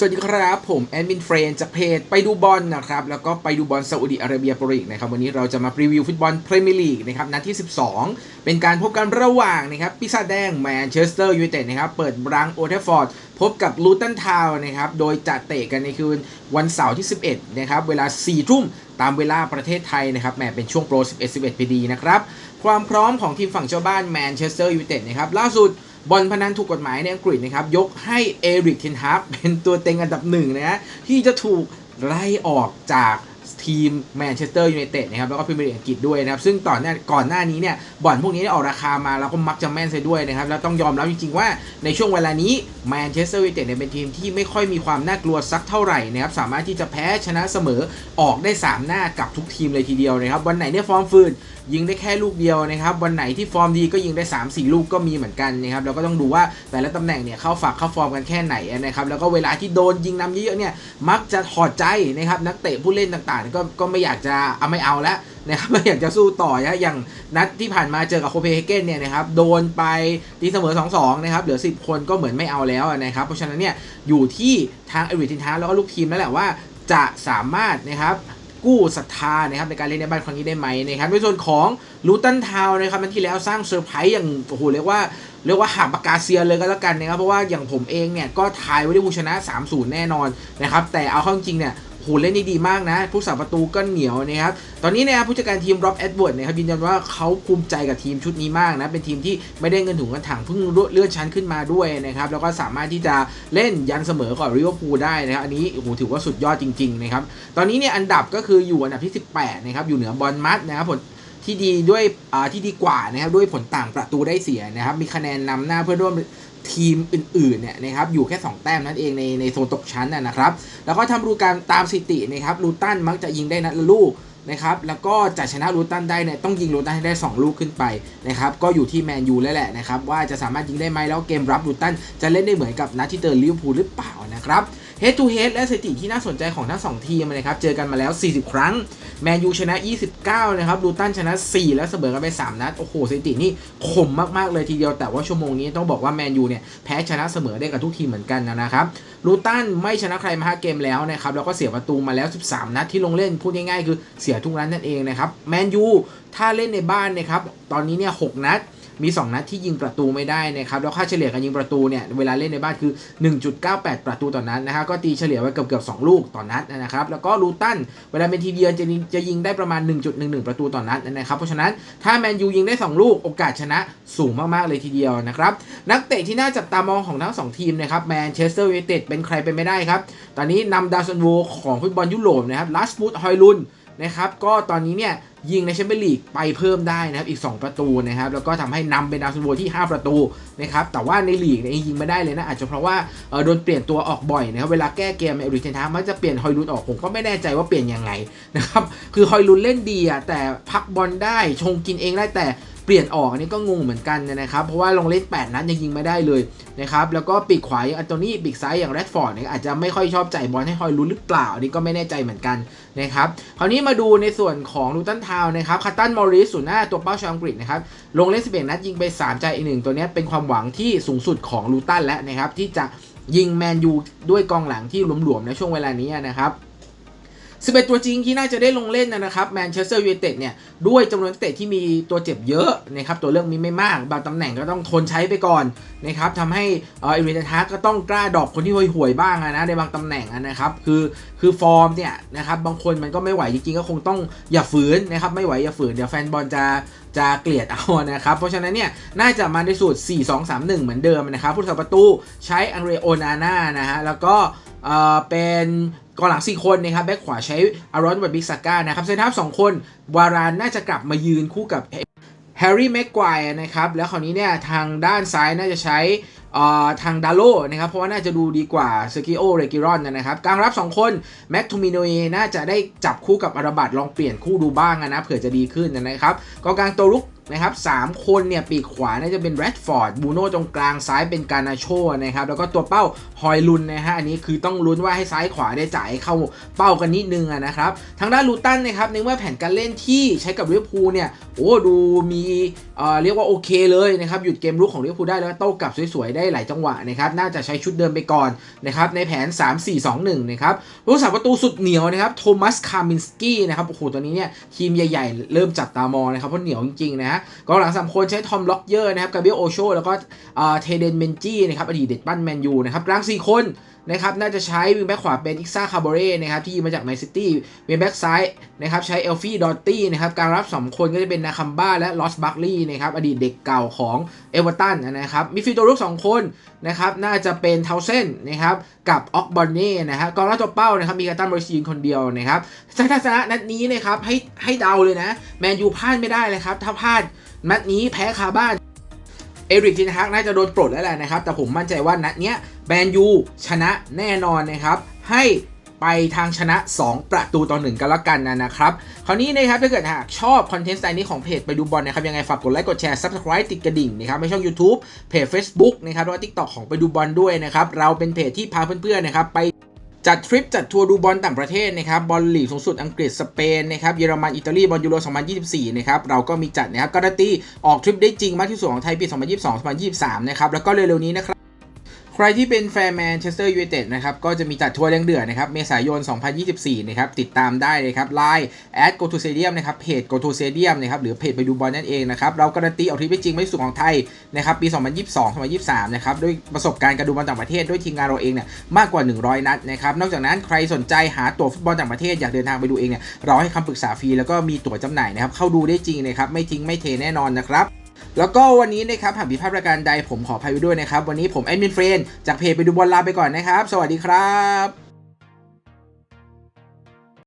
สวัสดีครับ ผมแอดมินเฟรนจากเพจไปดูบอลนะครับ แล้วก็ไปดูบอลซาอุดิอาระเบียโปรลีกนะครับวันนี้เราจะมารีวิวฟุตบอลพรีเมียร์ลีกนะครับนัดที่ 12 เป็นการพบกันระหว่างนะครับปีศาแดงแมนเชสเตอร์ยูไนเต็ดนะครับเปิดรังโอเทฟฟอร์ดพบกับลูตันทาวน์นะครับโดยจะเตะกันในคืนวันเสาร์ที่ 11 นะครับเวลา 4 ทุ่มตามเวลาประเทศไทยนะครับแหมเป็นช่วงโปร 11 11พอดีนะครับความพร้อมของทีมฝั่งเจ้าบ้านแมนเชสเตอร์ยูไนเต็ดนะครับล่าสุด บอลพนันถูกกฎหมายในอังกฤษนะครับ ยกให้เอริกเทนฮากเป็นตัวเต็งอันดับหนึ่งนะฮะที่จะถูกไล่ออกจาก ทีมแมนเชสเตอร์ยูไนเต็ดนะครับแล้วก็พรีเมียร์ลีกอังกฤษด้วยนะครับซึ่งต่อนหน้าก่อนหน้านี้เนี่ยบ่อลพวกนี้ได้ออกราคามาแล้วก็มักจะแม่นซะด้วยนะครับแล้วต้องยอมรับจริงๆว่าในช่วงเวลานี้แมนเชสเตอร์ยูไนเต็ดเนี่ยเป็นทีมที่ไม่ค่อยมีความน่ากลัวสักเท่าไหร่นะครับสามารถที่จะแพ้ชนะเสมอออกได้ 3 หน้ากับทุกทีมเลยทีเดียวนะครับวันไหนเนี่ยฟอร์มฟืนยิงได้แค่ลูกเดียวนะครับวันไหนที่ฟอร์มดีก็ยิงได้ 3 4 ลูกก็มีเหมือนกันนะครับแล้วก็ต้องดูว่าแต่ละตำแหน่งเนี่ยเข้าฝักเข้าฟอร์มกันแค่ไหนนะครับแล้วก็เวลาที่โดนยิงนำเยอะๆเนี่ยมักจะถอดใจนะครับนักเตะผู้เล่นต่างๆก็ก็ไม่อยากจะเอาไม่เอาแล้วนะครับไม่อยากจะสู้ต่อนะอย่างนัดที่ผ่านมาเจอกับโคเปนเฮเกนเนี่ยนะครับโดนไปตีเสมอ 2-2 นะครับเหลือ 10 คนก็เหมือนไม่เอาแล้วนะครับ เพราะฉะนั้นเนี่ยอยู่ที่ทางเอริทินทาแล้วก็ลูกทีมนั่นแหละว่าจะสามารถนะครับกู้ศรัทธานะครับในการเล่นในบ้านครั้งนี้ได้ไหมนะครับในส่วนของลูตันทาวนะครับนันที่แล้วสร้างเซอร์ไพรส์อย่างโอ้โหเรียกว่าเรียกว่าหักปากกาเซียนเลยก็แล้วกันนะครับเพราะว่าอย่างผมเองเนี่ยก็ทายไว้ได้ผู้ชนะ 3-0 แน่นอนนะครับแต่เอาเข้าจริงเนี่ย หเล่นได้ดีมากนะผู้สาประตูก็เหนียวนะครับตอนนี้นะครับผู้จัดการทีมร็อบแอดเวิร์ดนะครับยืนยันว่าเขาภูมิใจกับทีมชุดนี้มากนะเป็นทีมที่ไม่ได้เงินถุงเงินถังเพิ่งเลื่อนชั้นขึ้นมาด้วยนะครับแล้วก็สามารถที่จะเล่นยันเสมอกับริเวอร์พูลได้นะครับอันนี้โอ้โหถือว่าสุดยอดจริงๆนะครับตอนนี้เนี่ยอันดับก็คืออยู่อันดับที่ 18นะครับอยู่เหนือบอลมัดนะครับผลที่ดีด้วยอ่าที่ดีกว่านะครับด้วยผลต่างประตูได้เสียนะครับมีคะแนนนำหน้าเพื่อนร่วม ทีมอื่นๆเนี่ยนะครับอยู่แค่ 2 แต้มนั่นเองในในโซนตกชั้นนะครับ แล้วก็ทำรูการตามสถิตินะครับลูตันมักจะยิงได้นัดละลูกนะครับแล้วก็จะชนะลูตันได้เนี่ยต้องยิงลูตันให้ได้ 2 ลูกขึ้นไปนะครับก็อยู่ที่แมนยูแล้วแหละนะครับว่าจะสามารถยิงได้ไหมแล้วเกมรับลูตันจะเล่นได้เหมือนกับนัดที่เจอลิเวอร์พูลหรือเปล่านะครับ Head to Head และสถิติที่น่าสนใจของทั้ง 2 ทีมนะครับ เจอกันมาแล้ว 40 ครั้ง แมนยูชนะ 29 นะครับลูตันชนะ 4 แล้วเสมอกันไป 3 นัด โอ้โห สถิตินี่คมมากๆเลยทีเดียว แต่ว่าชั่วโมงนี้ต้องบอกว่าแมนยูเนี่ย แพ้ชนะเสมอได้กับทุกทีมเหมือนกันนะครับ ลูตันไม่ชนะใครมา 5 เกมแล้วนะครับ แล้วก็เสียประตูมาแล้ว 13 นัดที่ลงเล่น พูดง่ายๆ คือเสียทุกนัดนั่นเองนะครับ แมนยูถ้าเล่นในบ้านนะครับ ตอนนี้เนี่ย 6 นัด มี 2 นัดที่ยิงประตูไม่ได้นะครับแล้วค่าเฉลี่ยการยิงประตูเนี่ยเวลาเล่นในบ้านคือ 1.98 ประตูต่อนนัดนะครับก็ตีเฉลี่ยไว้เกือบเกือบ2ลูกต่อนนัดนะครับแล้วก็ลูตันเวลาเป็นทีมเยือนจะจะยิงได้ประมาณ 1.11 ประตูต่อนนัดนะครับเพราะฉะนั้นถ้าแมนยูยิงได้ 2 ลูกโอกาสชนะสูงมากๆเลยทีเดียวนะครับนักเตะที่น่าจับตามองของทั้ง2ทีมนะครับแมนเชสเตอร์ยูไนเต็ดเป็นใครเป็นไม่ได้ครับตอนนี้นำดาวซันโวของฟุตบอลยุโรปนะครับลัสฟูดฮอยลุนนะครับก็ตอนนี้เนี่ย ยิงในแชมเปี้ยนลีกไปเพิ่มได้นะครับอีก 2 ประตูนะครับแล้วก็ทำให้นำเป็นดาวซันโวที่ 5 ประตูนะครับแต่ว่าในลีกเนี่ยยิงไม่ได้เลยนะอาจจะเพราะว่าโดนเปลี่ยนตัวออกบ่อยนะครับเวลาแก้เกมเอริเทนทามักจะเปลี่ยนฮอยลุนออกผมก็ไม่แน่ใจว่าเปลี่ยนยังไงนะครับคือฮอยลุนเล่นดีอะแต่พักบอลได้ชงกินเองได้แต่ ปลี่ยนออกอันนี้ก็งงเหมือนกันนะครับ เพราะว่าลงเล่น 8 นัดยังยิงไม่ได้เลยนะครับ แล้วก็ปีกขวาอย่างอันโตนี่ปีกซ้ายอย่างแรดฟอร์ดเนี่ยอาจจะไม่ค่อยชอบจ่ายบอลให้ฮอยลุนหรือเปล่า อันนี้ก็ไม่แน่ใจเหมือนกันนะครับ คราวนี้มาดูในส่วนของลูตันทาวน์นะครับคาตันมอริสศูนย์หน้าตัวเป้าชาวอังกฤษนะครับ ลงเล่น 11 นัดยิงไป 3 ใจอีกหนึ่งตัวนี้เป็นความหวังที่สูงสุดของลูตันแล้วนะครับที่จะยิงแมนยูด้วยกองหลังที่หลวมๆในช่วงเวลานี้นะครับ 11 ตัวจริงที่น่าจะได้ลงเล่นนะครับแมนเชสเตอร์ยูไนเต็ดเนี่ยด้วยจำนวนนักเตะที่มีตัวเจ็บเยอะนะครับตัวเลือกมีไม่มากบางตำแหน่งก็ต้องทนใช้ไปก่อนนะครับทำให้เออเอริเทนฮาก็ต้องกล้าดอกคนที่ห่วยๆบ้างนะในบางตำแหน่งนะครับคือคือฟอร์มเนี่ยนะครับบางคนมันก็ไม่ไหวจริงๆก็คงต้องอย่าฝืนนะครับไม่ไหวอย่าฝืนเดี๋ยวแฟนบอลจะจะเกลียดเอานะครับ เพราะฉะนั้นเนี่ยน่าจะมาในสูตร 4-2-3-1 เหมือนเดิมนะครับผู้สัประตูใช้อังเรโอนาน่านะฮะแล้วก็ เออเป็นกองหลัง4คนนะครับแบ็คขวาใช้อารอนวัตบิกซาก้านะครับเซนทัฟสองคน วารานน่าจะกลับมายืนคู่กับแฮร์รี่แม็กควายนะครับ แล้วคราวนี้เนี่ยทางด้านซ้ายน่าจะใช้ทางดาโลนะครับ เพราะว่าน่าจะดูดีกว่าเซกิโอเรกิรอนนะครับกลางรับ 2 คนแม็กทูมิโนเอน่าจะได้จับคู่กับอาราบัตลองเปลี่ยนคู่ดูบ้างนะเผื่อจะดีขึ้นนะครับกองกลางตัวรุก นะครับสามคนเนี่ยปีกขวาน่าจะเป็นแรดฟอร์ดบูโน่ตรงกลางซ้ายเป็นการนาโชนะครับแล้วก็ตัวเป้าฮอยลุนนะฮะอันนี้คือต้องลุ้นว่าให้ซ้ายขวาได้จ่ายเข้าเป้ากันนิดนึงนะครับทางด้านลูตันนะครับในเมื่อแผนการเล่นที่ใช้กับลิเวอร์พูลเนี่ยโอ้ดูมีเอ่อเรียกว่าโอเคเลยนะครับหยุดเกมรุกของลิเวอร์พูลได้แล้วโต้กลับสวยๆได้หลายจังหวะนะครับน่าจะใช้ชุดเดิมไปก่อนนะครับในแผน 3-4-2-1นะครับผู้สาประตูสุดเหนียวนะครับโทมัสคามินสกี้นะครับโอ้โหตัวนี้เนี่ยทีมใหญ่ๆ เริ่มจับตามองนะครับเพราะเหนียวจริงๆนะฮะกองหลังสามคนใช้ทอมล็อกเยอร์นะครับกาเบรียลโอโชแล้วก็เทเดนเมนจี้นะครับอดีตเด็ดปั้นแมนยูนะครับกลาง4คน นะครับน่าจะใช้วิงแบ็กขวาเป็นอิกซ่าคาร์โบเร่นะครับที่ยืมมาจากแมนซิตี้วิงแบ็กซ้ายนะครับใช้เอลฟี่ดอตตี้นะครับการรับ 2 คนก็จะเป็นนาคัมบ้าและลอสบัคลีย์นะครับอดีตเด็กเก่าของเอเวอร์ตันนะครับมิฟิลตัวรุก 2 คนนะครับน่าจะเป็นเทาเซนนะครับกับออกบอนเน่นะครับกองรับตัวเป้านะครับมีกาตันบริซีนคนเดียวนะครับถ้านะนัดนี้นะครับให้ให้เดาเลยนะแมนยูพลาดไม่ได้เลยครับถ้าพลาดนัดนี้แพ้คาบ้านเอริกเทนฮักน่าจะโดนปลดแล้วแหละนะครับแต่ผมมั่นใจว่านัดเนี้ย แมนยูชนะแน่นอนนะครับให้ไปทางชนะ 2 ประตูต่อหนึ่งกันล้วกันนะนะครับ คราวนี้นะครับถ้าเกิดหากชอบคอนเทนต์สไตล์นี้ของเพจไปดูบอลนะครับ ยังไงฝากกดไลค์กดแชร์ Subscribe ติดกระดิ่งนะครับในช่อง YouTube เพจ Facebook นะครับแล้วก็ TikTok ของไปดูบอลด้วยนะครับ เราเป็นเพจที่พาเพื่อนๆนะครับไปจัดทริปจัดทัวร์ดูบอลต่างประเทศนะครับบอลลีกสูงสุดอังกฤษสเปนนะครับเยอรมันอิตาลีบอลยูโร 2024 นะครับเราก็มีจัดนะครับการันตีออกทริปได้จริงมากที่สุดของไทยปี 2022-2023 นะครับแล้วก็เร็วๆนี้นะครับ ใครที่เป็นแฟนแมนเชสเตอร์ยูไนเต็ดนะครับก็จะมีจัดทัวร์แรงเดือดนะครับเมษายน 2024 นะครับติดตามได้เลยครับไลน์แอด go to stadium นะครับเพจ go to stadium นะครับหรือเพจไปดูบอลนั่นเองนะครับเราการันตีเอาทริปได้จริงไม่สุดของไทยนะครับปี 2022-2023 นะครับด้วยประสบการณ์การดูบอลต่างประเทศด้วยทีมงานเราเองเนี่ยมากกว่า 100 นัดนะครับนอกจากนั้นใครสนใจหาตั๋วฟุตบอลต่างประเทศอยากเดินทางไปดูเองเนี่ยเราให้คำปรึกษาฟรีแล้วก็มีตั๋วจำหน่ายนะครับเข้าดูได้จริงนะครับไม่ทิ้งไม่เทแน่นอนนะครับ แล้วก็วันนี้นะครับหากมีภาพรายการใดผมขออภัยไว้ด้วยนะครับ วันนี้ผมแอดมินเฟรนจากเพจไปดูบอลลาไปก่อนนะครับ สวัสดีครับ